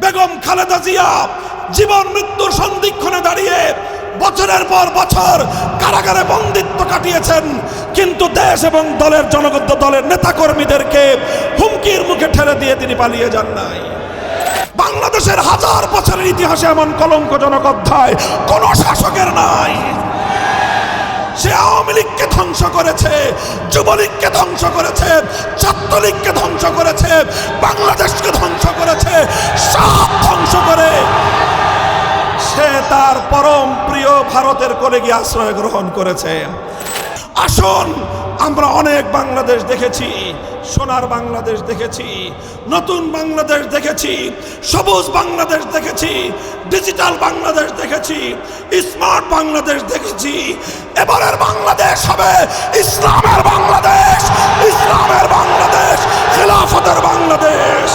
বেগম খালেদা জিয়া জীবন মৃত্যুর সন্ধিক্ষণে দাঁড়িয়ে বছরের পর বছর কারাগারে বন্দিত্ব কাটিয়েছেন। কিন্তু দেশ এবং দলের জনগত দলের নেতাকর্মীদেরকে হুমকির মুখে ঠেলে দিয়ে তিনি পালিয়ে যান নাই। বাংলাদেশের হাজার বছরের ইতিহাসে এমন কলঙ্কজনক অধ্যায় কোন শাসকের নাই। সে আওয়ামী লীগকে ধ্বংস করেছে, যুবলীগকে ধ্বংস করেছে, ছাত্রলীগকে ধ্বংস করেছে, বাংলাদেশকে ধ্বংস করেছে, সব ধ্বংস করে। সে তার পরম প্রিয় ভারতের গিয়ে আশ্রয় গ্রহণ করেছে। আসুন, আমরা অনেক বাংলাদেশ দেখেছি, সোনার বাংলাদেশ দেখেছি, নতুন বাংলাদেশ দেখেছি, সবুজ বাংলাদেশ দেখেছি, ডিজিটাল বাংলাদেশ দেখেছি, স্মার্ট বাংলাদেশ দেখেছি, এবারের বাংলাদেশ হবে ইসলামের বাংলাদেশ ইসলামের বাংলাদেশ, খেলাফতের বাংলাদেশ।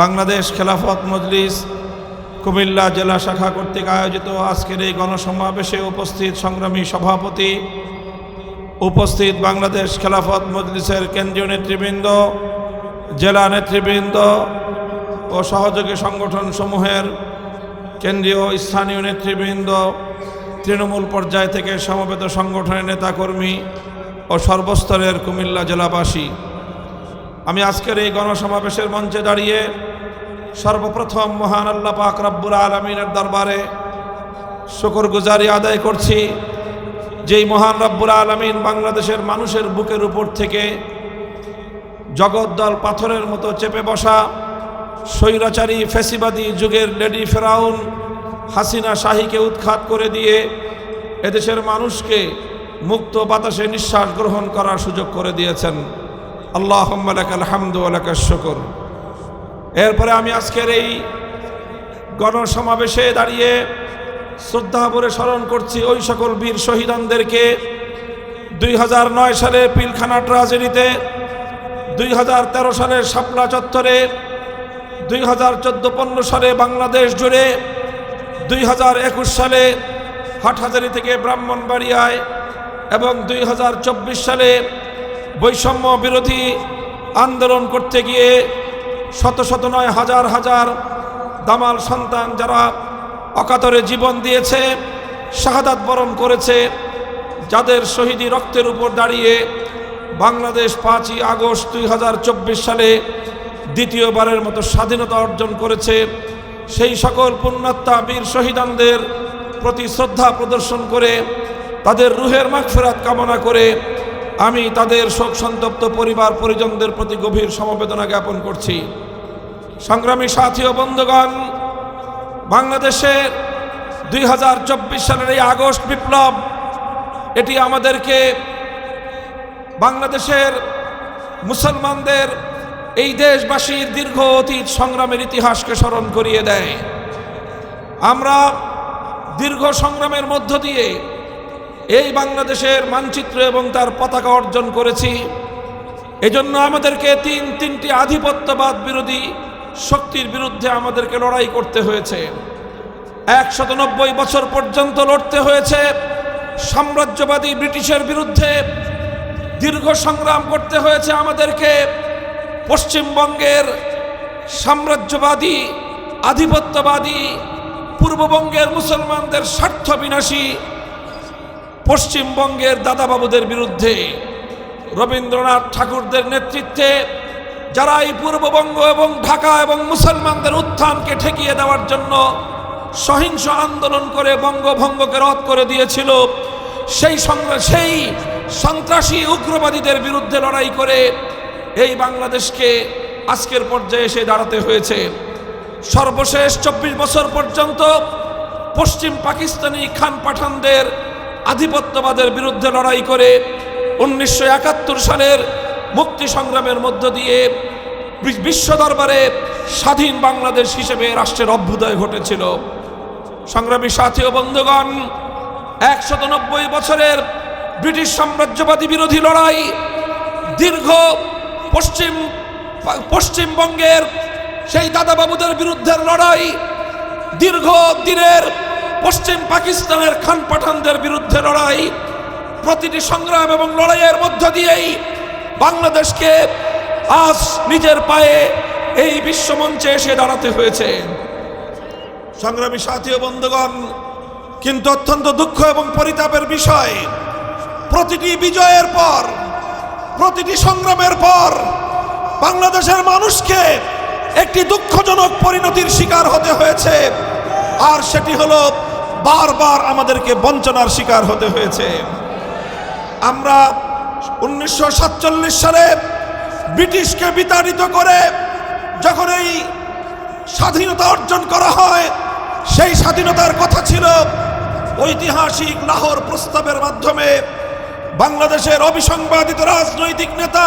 বাংলাদেশ খেলাফত মজলিস কুমিল্লা জেলা শাখা কর্তৃক আয়োজিত আজকের এই গণসমাবেশে উপস্থিত সংগ্রামী সভাপতি উপস্থিত বাংলাদেশ খেলাফত মজলিসের কেন্দ্রীয় নেতৃবৃন্দ, জেলা নেতৃবৃন্দ ও সহযোগী সংগঠন সমূহের কেন্দ্রীয় স্থানীয় নেতৃবৃন্দ, তৃণমূল পর্যায় থেকে সমবেত সংগঠনের নেতাকর্মী ও সর্বস্তরের কুমিল্লা জেলাবাসী। আমি আজকের এই গণসমাবেশের মঞ্চে দাঁড়িয়ে সর্বপ্রথম মহান আল্লাহ পাক রব্বুল আলমিনের দরবারে শুকর গুজারি আদায় করছি। যেই মহান রব্বুল আলমিন বাংলাদেশের মানুষের বুকের উপর থেকে জগদ্দল পাথরের মতো চেপে বসা স্বৈরাচারী ফেসিবাদী যুগের লেডি ফেরাউন হাসিনা শাহীকে উৎখাত করে দিয়ে এদেশের মানুষকে মুক্ত বাতাসে নিঃশ্বাস গ্রহণ করার সুযোগ করে দিয়েছেন। আল্লাহ হামদু আলাকা শকর। এরপরে আমি আজকের এই গণসমাবেশে দাঁড়িয়ে শ্রদ্ধা ভরে স্মরণ করছি ওই সকল বীর শহীদানদেরকে। দুই হাজার নয় সালে পিলখানা ট্রাজেডিতে, দুই হাজার সালের শাপলা চত্বরে, দুই হাজার চোদ্দ পনেরো সালে বাংলাদেশ জুড়ে, দুই হাজার একুশ সালে হাটহাজারি থেকে ব্রাহ্মণবাড়িয়ায় এবং দুই হাজার চব্বিশ সালে বৈষম্য বিরোধী আন্দোলন করতে গিয়ে শত শত নয় হাজার হাজার দামাল সন্তান যারা অকাতরে জীবন দিয়েছে, শাহাদাত বরণ করেছে, যাদের শহীদি রক্তের উপর দাঁড়িয়ে বাংলাদেশ পাঁচই আগস্ট দুই হাজার চব্বিশ সালে দ্বিতীয়বারের মতো স্বাধীনতা অর্জন করেছে, সেই সকল পুণ্যাত্মা বীর শহীদানদের প্রতি শ্রদ্ধা প্রদর্শন করে, তাদের রুহের মাগফেরাত কামনা করে আমি তাদের শোক সন্তপ্ত পরিবার পরিজনদের প্রতি গভীর সমবেদনা জ্ঞাপন করছি। সংগ্রামী সাথী ও বন্ধুগণ বাংলাদেশে দুই হাজার চব্বিশ সালের এই আগস্ট বিপ্লব, এটি আমাদেরকে বাংলাদেশের মুসলমানদের এই দেশবাসীর দীর্ঘ অতীত সংগ্রামের ইতিহাসকে স্মরণ করিয়ে দেয়। আমরা দীর্ঘ সংগ্রামের মধ্য দিয়ে এই বাংলাদেশের মানচিত্র এবং তার পতাকা অর্জন করেছি। এজন্য আমাদেরকে তিন, তিনটি আধিপত্যবাদ বিরোধী শক্তির বিরুদ্ধে আমাদেরকে লড়াই করতে হয়েছে। একশত নব্বই বছর পর্যন্ত লড়তে হয়েছে। সাম্রাজ্যবাদী ব্রিটিশের বিরুদ্ধে দীর্ঘ সংগ্রাম করতে হয়েছে আমাদেরকে। পশ্চিমবঙ্গের সাম্রাজ্যবাদী, আধিপত্যবাদী, পূর্ববঙ্গের মুসলমানদের স্বার্থ বিনাশী পশ্চিমবঙ্গের দাদাবাবুদের বিরুদ্ধে রবীন্দ্রনাথ ঠাকুরদের নেতৃত্বে যারা এই পূর্ববঙ্গ এবং ঢাকা এবং মুসলমানদের উত্থানকে ঠেকিয়ে দেওয়ার জন্য সহিংস আন্দোলন করে বঙ্গভঙ্গকে রদ করে দিয়েছিল, সেই সংগ্রাম সেই সন্ত্রাসী উগ্রবাদীদের বিরুদ্ধে লড়াই করে এই বাংলাদেশকে আজকের পর্যায়ে এসে দাঁড়াতে হয়েছে। সর্বশেষ চব্বিশ বছর পর্যন্ত পশ্চিম পাকিস্তানি খান পাঠানদের আধিপত্যবাদের বিরুদ্ধে লড়াই করে উনিশশো একাত্তর সালের মুক্তি সংগ্রামের মধ্য দিয়ে বিশ্ব দরবারে স্বাধীন বাংলাদেশ হিসেবে রাষ্ট্রের অভ্যুদয় ঘটেছিল। সংগ্রামী সাথী ও বন্ধুগণ একশত নব্বই বছরের ব্রিটিশ সাম্রাজ্যবাদী বিরোধী লড়াই, দীর্ঘ পশ্চিম পশ্চিমবঙ্গের সেই দাদাবাবুদের বিরুদ্ধে লড়াই, দীর্ঘ দিনের পশ্চিম পাকিস্তানের খান পাঠানদের বিরুদ্ধে লড়াই, প্রতিটি সংগ্রাম এবং লড়াইয়ের মধ্য দিয়েই বাংলাদেশকে আজ নিজের পায়ে এই বিশ্বমঞ্চে এসে দাঁড়াতে হয়েছে। সংগ্রামী সাথী বন্ধুগণ, কিন্তু অত্যন্ত দুঃখ এবং পরিতাপের বিষয়, প্রতিটি বিজয়ের পর, প্রতিটি সংগ্রামের পর, বাংলাদেশের মানুষকে একটি দুঃখজনক পরিণতির শিকার হতে হয়েছে, আর সেটি হলো বারবার আমাদেরকে বঞ্চনার শিকার হতে হয়েছে। আমরা উনিশশো সাতচল্লিশ সালে ব্রিটিশকে বিতাড়িত করে যখন এই স্বাধীনতা অর্জন করা হয়, সেই স্বাধীনতার কথা ছিল ঐতিহাসিক লাহোর প্রস্তাবের মাধ্যমে বাংলাদেশের অবিসংবাদিত রাজনৈতিক নেতা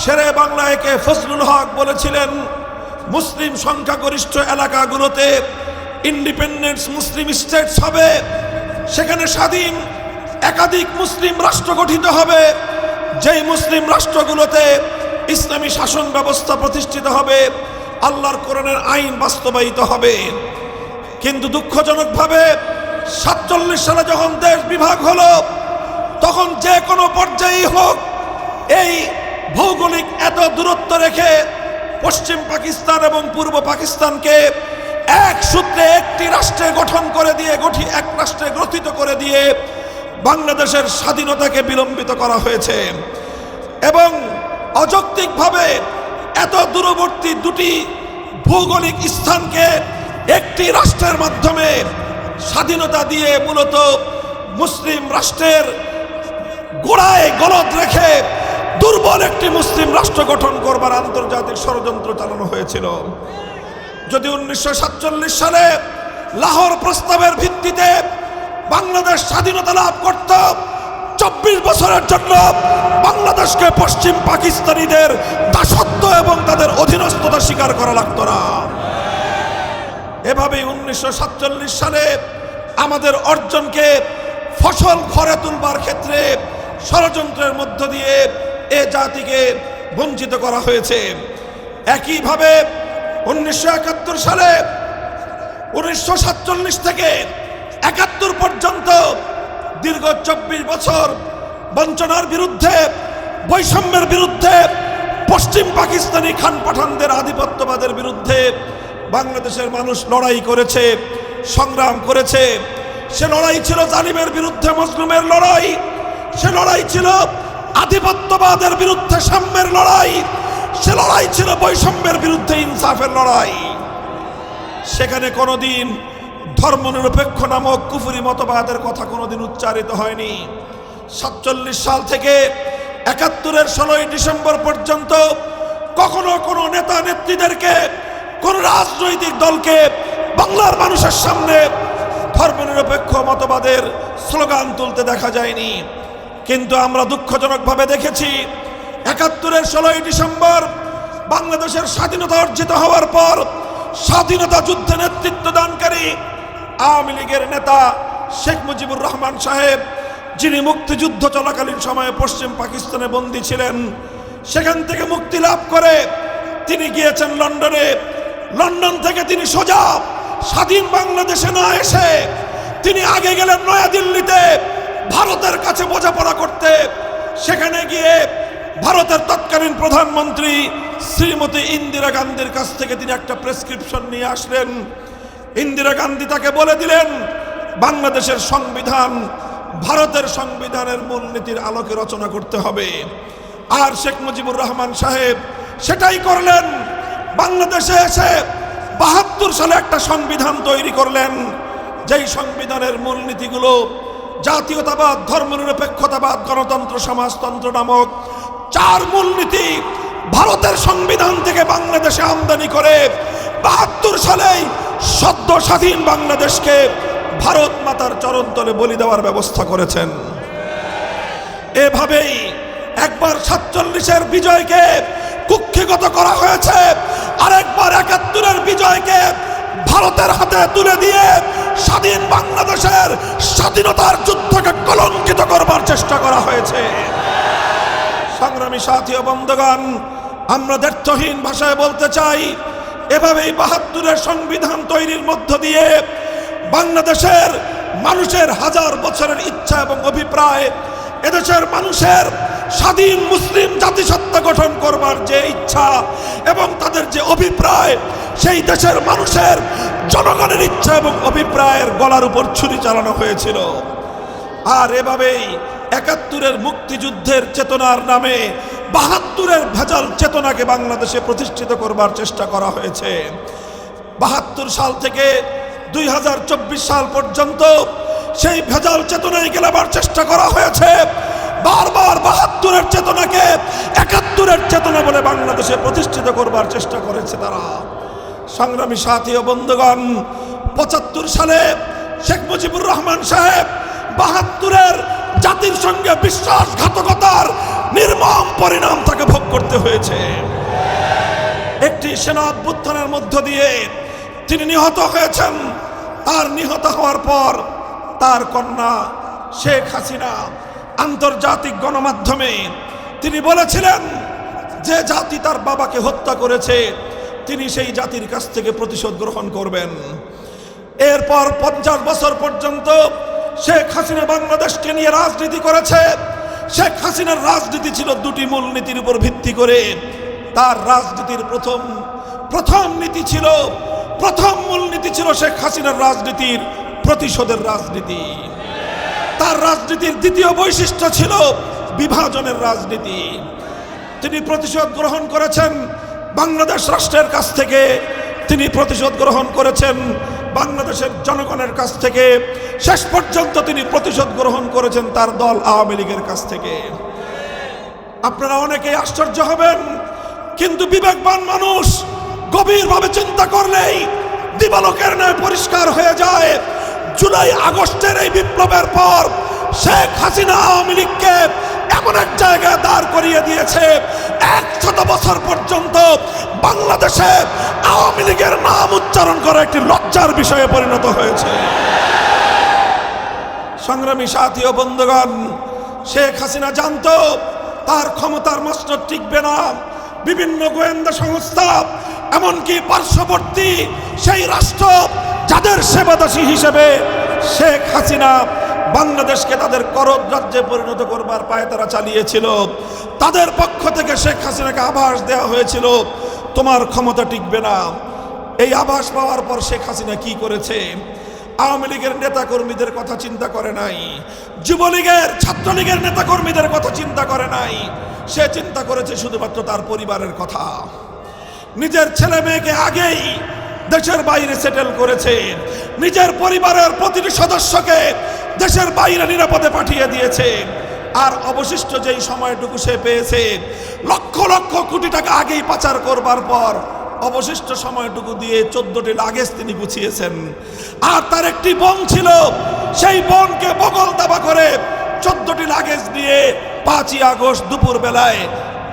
শেরে বাংলায়কে ফজলুল হক বলেছিলেন। মুসলিম সংখ্যাগরিষ্ঠ এলাকাগুলোতে ইন্ডিপেন্ডেন্স মুসলিম স্টেটস হবে, সেখানে স্বাধীন একাধিক মুসলিম রাষ্ট্র গঠিত হবে। যেই মুসলিম রাষ্ট্রগুলোতে ইসলামী শাসন ব্যবস্থা প্রতিষ্ঠিত হবে, আল্লাহর কোরআনের আইন বাস্তবায়িত হবে। কিন্তু দুঃখজনকভাবে সাতচল্লিশ সালে যখন দেশ বিভাগ হলো, তখন যে কোনো পর্যায়েই হোক, এই ভৌগোলিক এত দূরত্ব রেখে পশ্চিম পাকিস্তান এবং পূর্ব পাকিস্তানকে এক সূত্রে একটি রাষ্ট্রে গঠন করে দিয়ে, গঠি, এক রাষ্ট্রে গ্রথিত করে দিয়ে বাংলাদেশের স্বাধীনতাকে বিলম্বিত করা হয়েছে। এবং অযৌক্তিকভাবে এত দূরবর্তী দুটি ভৌগোলিক স্থানকে একটি রাষ্ট্রের মাধ্যমে স্বাধীনতা দিয়ে মূলত মুসলিম রাষ্ট্রের গোড়ায় গলদ রেখে দুর্বল একটি মুসলিম রাষ্ট্র গঠন করবার আন্তর্জাতিক ষড়যন্ত্র চালানো হয়েছিল। যদি উনিশশো সাতচল্লিশ সালে লাহোর প্রস্তাবের ভিত্তিতে বাংলাদেশ স্বাধীনতা লাভ করত। চব্বিশ বছরের জন্য বাংলাদেশকে পশ্চিম পাকিস্তানিদের দাসত্ব এবং তাদের অধীনস্থতা স্বীকার করা লাগতো না। এভাবেই উনিশশো সাতচল্লিশ সালে আমাদের অর্জনকে ফসল ঘরে তুলবার ক্ষেত্রে ষড়যন্ত্রের মধ্য দিয়ে এ জাতিকে বঞ্চিত করা হয়েছে। একইভাবে উনিশশো একাত্তর সালে উনিশশো সাতচল্লিশ থেকে একাত্তর পর্যন্ত দীর্ঘ চব্বিশ বছর বঞ্চনার বিরুদ্ধে, বৈষম্যের বিরুদ্ধে, পশ্চিম পাকিস্তানি খান পাঠানদের আধিপত্যবাদের বিরুদ্ধে বাংলাদেশের মানুষ লড়াই করেছে, সংগ্রাম করেছে। সে লড়াই ছিল জালিমের বিরুদ্ধে মুসলিমের লড়াই। সে লড়াই ছিল আধিপত্যবাদের বিরুদ্ধে সাম্যের লড়াই। সে লড়াই ছিল বৈষম্যের বিরুদ্ধে ইনসাফের লড়াই। সেখানে কোনোদিন ধর্মনিরপেক্ষ নামক কুফুরি মতবাদের কথা কোনোদিন উচ্চারিত হয়নি। সাতচল্লিশ সাল থেকে একাত্তরের ষোলোই ডিসেম্বর পর্যন্ত কখনো কোনো নেতা নেত্রীদেরকে, কোন রাজনৈতিক দলকে বাংলার মানুষের সামনে ধর্মনিরপেক্ষ মতবাদের স্লোগান তুলতে দেখা যায়নি। কিন্তু আমরা দুঃখজনকভাবে দেখেছি, একাত্তরের ষোলোই ডিসেম্বর বাংলাদেশের স্বাধীনতা অর্জিত হওয়ার পর স্বাধীনতা যুদ্ধে নেতৃত্ব আওয়ামী লীগের নেতা শেখ মুজিবুর রহমান সাহেব, যিনি মুক্তিযুদ্ধ চলাকালীন সময়ে পশ্চিম পাকিস্তানে বন্দী ছিলেন, সেখান থেকে মুক্তি লাভ করে তিনি গিয়েছেন লন্ডনে। লন্ডন থেকে তিনি সোজা স্বাধীন বাংলাদেশে না এসে তিনি আগে গেলেন নয়াদিল্লিতে ভারতের কাছে বোঝাপড়া করতে। সেখানে গিয়ে ভারতের তৎকালীন প্রধানমন্ত্রী শ্রীমতী ইন্দিরা গান্ধীর কাছ থেকে তিনি একটা প্রেসক্রিপশন নিয়ে আসলেন। ইন্দিরা গান্ধী তাকে বলে দিলেন, বাংলাদেশের সংবিধান ভারতের সংবিধানের মূলনীতির আলোকে রচনা করতে হবে। আর শেখ মুজিবুর রহমান সাহেব সেটাই করলেন। বাংলাদেশে এসে বাহাত্তর সালে একটা সংবিধান তৈরি করলেন। যেই সংবিধানের মূলনীতিগুলো জাতীয়তাবাদ, ধর্মনিরপেক্ষতাবাদ, গণতন্ত্র, সমাজতন্ত্র নামক চার মূলনীতি ভারতের সংবিধান থেকে বাংলাদেশে আমদানি করে বাহাত্তর সালেই সদ্য স্বাধীন বাংলাদেশকে ভারত মাতার চরণতলে বলি দেওয়ার ব্যবস্থা করেছেন। এভাবেই একবার সাতচল্লিশের বিজয়কে কুক্ষিগত করা হয়েছে, আরেকবার একাত্তরের বিজয়কে ভারতের হাতে তুলে দিয়ে স্বাধীন বাংলাদেশের স্বাধীনতার যুদ্ধকে কলঙ্কিত করবার চেষ্টা করা হয়েছে। সংগ্রামী সাথী ও বন্ধুগণ, আমরা দ্ব্যর্থহীন ভাষায় বলতে চাই এভাবেই বাহাত্তরের সংবিধান তৈরির মধ্য দিয়ে বাংলাদেশের মানুষের হাজার বছরের ইচ্ছা এবং অভিপ্রায়, এদেশের মানুষের স্বাধীন মুসলিম জাতিসত্তা গঠন করবার যে ইচ্ছা এবং তাদের যে অভিপ্রায়, সেই দেশের মানুষের জনগণের ইচ্ছা এবং অভিপ্রায়ের গলার উপর ছুরি চালানো হয়েছিল। আর এভাবেই একাত্তরের মুক্তিযুদ্ধের চেতনার নামে বাহাত্তরের ভেজাল চেতনাকে বাংলাদেশে প্রতিষ্ঠিত করবার চেষ্টা করা হয়েছে। বাহাত্তর সাল থেকে দুই হাজার চব্বিশ সাল পর্যন্ত সেই ভেজাল চেতনায় গেলাবার চেষ্টা করা হয়েছে। বারবার বাহাত্তরের চেতনাকে একাত্তরের চেতনা বলে বাংলাদেশে প্রতিষ্ঠিত করবার চেষ্টা করেছে তারা। সংগ্রামী সাথী ও বন্ধুগণ, পঁচাত্তর সালে শেখ মুজিবুর রহমান সাহেব বাহাত্তরের জাতির সঙ্গে বিশ্বাসঘাতকতার নির্মম পরিণাম তাকে ভোগ করতে হয়েছে। একটি সেনা অভ্যুত্থানের মধ্য দিয়ে তিনি নিহত হয়েছেন। আর নিহত হওয়ার পর তার কন্যা শেখ হাসিনা আন্তর্জাতিক গণমাধ্যমে তিনি বলেছিলেন যে জাতি তার বাবাকে হত্যা করেছে, তিনি সেই জাতির কাছ থেকে প্রতিশোধ গ্রহণ করবেন। এরপর পঞ্চাশ বছর পর্যন্ত শেখ হাসিনা বাংলাদেশকে নিয়ে রাজনীতি করেছে। শেখ হাসিনার রাজনীতি ছিল দুটি মূলনীতির উপর ভিত্তি করে। তার রাজনীতির প্রথম প্রথম নীতি ছিল, প্রথম মূলনীতি ছিল শেখ হাসিনার রাজনীতির প্রতিশোধের রাজনীতি। তার রাজনীতির দ্বিতীয় বৈশিষ্ট্য ছিল বিভাজনের রাজনীতি। তিনি প্রতিশোধ গ্রহণ করেছেন বাংলাদেশ রাষ্ট্রের কাছ থেকে। তিনি প্রতিশোধ গ্রহণ করেছেন বাংলাদেশের জনগণের কাছ থেকে শেষ পর্যন্ত তিনি প্রতিশোধ গ্রহণ করেছেন তার দল আওয়ামী লীগের কাছ থেকে। আপনারা অনেকেই আশ্চর্য হবেন, কিন্তু বিবেকবান মানুষ গভীরভাবে চিন্তা করলেই দিবালকের ন্যায় পরিষ্কার হয়ে যায়। জুলাই আগস্টের এই বিপ্লবের পর শেখ হাসিনা আওয়ামী লীগকে এমন এক জায়গায় দাঁড় করিয়ে দিয়েছে, একশত বছর পর্যন্ত বাংলাদেশে আওয়ামী লীগের নাম উচ্চারণ করা একটি লজ্জার বিষয়ে পরিণত হয়েছে। সংগ্রামী সাথী ও বন্ধুগণ, শেখ হাসিনা জানতো তার ক্ষমতার মস্তক টিকবে না। বিভিন্ন গোয়েন্দা সংস্থা, এমনকি পার্শ্ববর্তী সেই রাষ্ট্র যাদের সেবাদাসী হিসেবে শেখ হাসিনা বাংলাদেশকে তাদের করদ রাজ্যে পরিণত করবার পায়ে তারা চালিয়েছিল। তাদের পক্ষ থেকে শেখ হাসিনাকে আভাস দেওয়া হয়েছিল, তোমার ক্ষমতা টিকবে না। এই আভাস পাওয়ার পর শেখ হাসিনা কি করেছে? আওয়ামী লীগের নেতাকর্মীদের কথা চিন্তা করে নাই। যুবলীগের, ছাত্রলীগের নেতাকর্মীদের কথা চিন্তা করে নাই। সে চিন্তা করেছে শুধুমাত্র তার পরিবারের কথা। নিজের ছেলে মেয়েকে আগেই দেশের বাইরে সেটেল করেছে। নিজের পরিবারের প্রতিটি সদস্যকে দেশের বাইরে নিরাপদে পাঠিয়ে দিয়েছে। আর অবশিষ্ট যেই সময়টুকু সে পেয়েছে, লক্ষ লক্ষ কোটি টাকা আগেই পাচার করবার পর অবশিষ্ট সময়টুকু দিয়ে চোদ্দটি লাগেজ তিনি গুছিয়েছেন। আর তার একটি বোন ছিল, সেই বোনকে বগল দাবা করে চোদ্দটি লাগেজ নিয়ে পাঁচই আগস্ট দুপুর বেলায়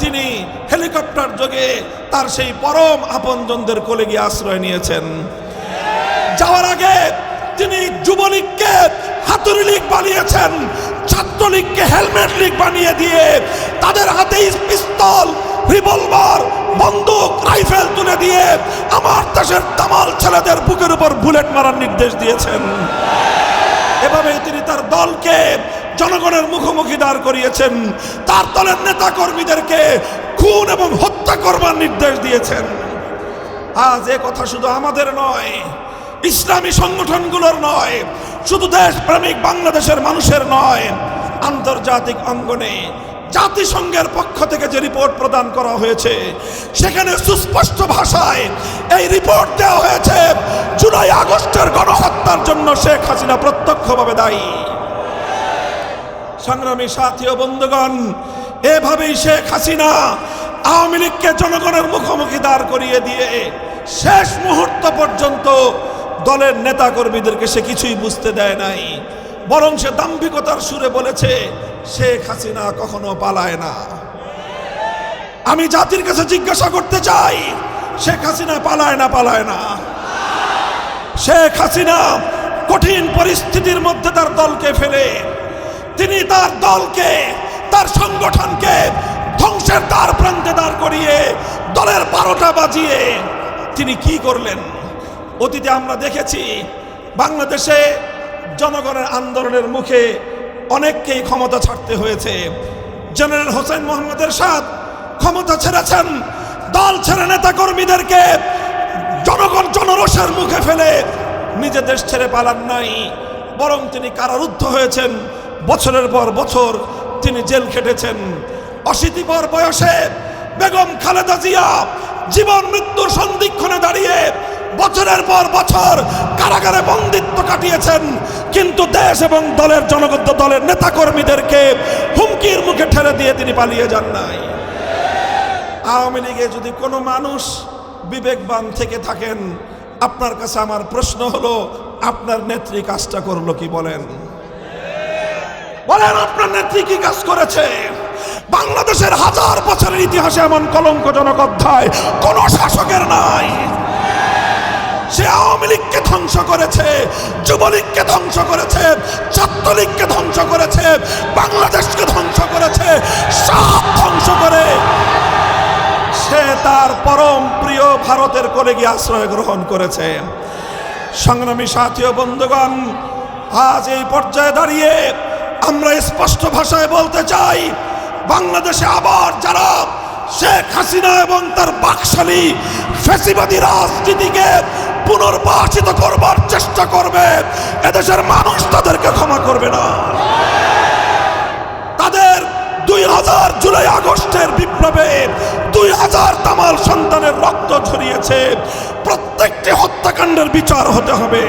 তিনি হেলিকপ্টার যোগে তার সেই পরম আপনজনদের কোলে গিয়ে আশ্রয় নিয়েছেন। যাওয়ার আগে তিনি যুবলীগকে হাতুড়ি লীগ বানিয়েছেন, ছাত্রলীগকে হেলমেট লীগ বানিয়ে দিয়ে তাদের হাতে পিস্তল, রিভলভার, বন্দুক, রাইফেল তুলে দিয়ে আমার দেশের তামাল ছেলেদের বুকের উপর বুলেট মারার নির্দেশ দিয়েছেন। এভাবেই তিনি তার দলকে জনগণের মুখোমুখি দাঁড় করিয়েছেন। তার দলের নেতা কর্মীদেরকে খুন এবং হত্যা করবার নির্দেশ দিয়েছেন। আজ এ কথা শুধু আমাদের নয়, ইসলামী সংগঠনগুলোর নয় শুধু দেশপ্রেমিক বাংলাদেশের মানুষের নয়, আন্তর্জাতিক অঙ্গনে জাতিসংঘের পক্ষ থেকে যে রিপোর্ট প্রদান করা হয়েছে, সেখানে সুস্পষ্ট ভাষায় এই রিপোর্ট দেওয়া হয়েছে, জুলাই আগস্টের গণহত্যার জন্য শেখ হাসিনা প্রত্যক্ষভাবে দায়ী। সংগ্রামী সাথী ও বন্ধুগণ, এভাবেই শেখ হাসিনা আওয়ামী লীগকে জনগণের মুখোমুখি দাঁড় করিয়ে দিয়ে শেষ মুহূর্ত পর্যন্ত দলের নেতা কর্মীদেরকে সে কিছুই বুঝতে দেয় নাই। বরং সে দাম্ভিকতার সুরে বলেছে, শেখ হাসিনা কখনো পালায় না। আমি জাতির কাছে জিজ্ঞাসা করতে চাই, শেখ হাসিনা পালায় না পালায় না? শেখ হাসিনা কঠিন পরিস্থিতির মধ্যে তার দলকে ফেলে। তিনি তার দলকে, তার সংগঠনকে ধ্বংসের দ্বার প্রান্তে দাঁড় করিয়ে দলের বারোটা বাজিয়ে তিনি কি করলেন? অতীতে আমরা দেখেছি বাংলাদেশে জনগণের আন্দোলনের মুখে অনেককেই ক্ষমতা ছাড়তে হয়েছে। জেনারেল হোসেন মোহাম্মদ এরশাদ ক্ষমতা ছেড়েছেন। দল ছেড়ে নেতা কর্মীদেরকে জনগণ জনরসের মুখে ফেলে নিজে দেশ ছেড়ে পালান নাই। বরং তিনি কারারুদ্ধ হয়েছেন। বছরের পর বছর তিনি জেল খেটেছেন। অশীতিপর বয়সে বেগম খালেদা জিয়া জীবন মৃত্যুর সন্ধিক্ষণে দাঁড়িয়ে বছরের পর বছর কারাগারে বন্দিত্ব কাটিয়েছেন। কিন্তু দেশ এবং দলের জনগণ দলের নেতাকর্মীদেরকে হুমকির মুখে ঠেলে দিয়ে তিনি পালিয়ে যান নাই। আওয়ামী লীগে যদি কোনো মানুষ বিবেকবান থেকে থাকেন, আপনার কাছে আমার প্রশ্ন হলো, আপনার নেত্রী কাজটা করল কি বলেন? বলেন, আপনার নেত্রী কি কাজ করেছে? বাংলাদেশের হাজার বছরের ইতিহাসে এমন কলঙ্কজনক অধ্যায় কোন শাসকের নাই। সে আওয়ামী লীগকে ধ্বংস করেছে, যুবলীগকে ধ্বংস করেছে, ছাত্রলীগকে ধ্বংস করেছে, বাংলাদেশকে ধ্বংস করেছে, সব ধ্বংস করে। সে তার পরম প্রিয় ভারতের কোলে গিয়ে আশ্রয় গ্রহণ করেছে। সংগ্রামী সাথী বন্ধুগণ, আজ এই পর্যায়ে দাঁড়িয়ে আমরা স্পষ্ট ভাষায় বলতে চাই, বাংলাদেশে আবার যারা শেখ হাসিনা এবং তার বাকশালী ফেসিবাদী রাজনীতিকে পুনর্বাসিত করবার চেষ্টা করবে। এদেশের মানুষ তাদেরকে ক্ষমা করবে না। তাদের দুই হাজার জুলাই আগস্টের বিপ্লবে দুই হাজার তামাল সন্তানের রক্ত ঝরিয়েছে। প্রত্যেকটি হত্যাকাণ্ডের বিচার হতে হবে।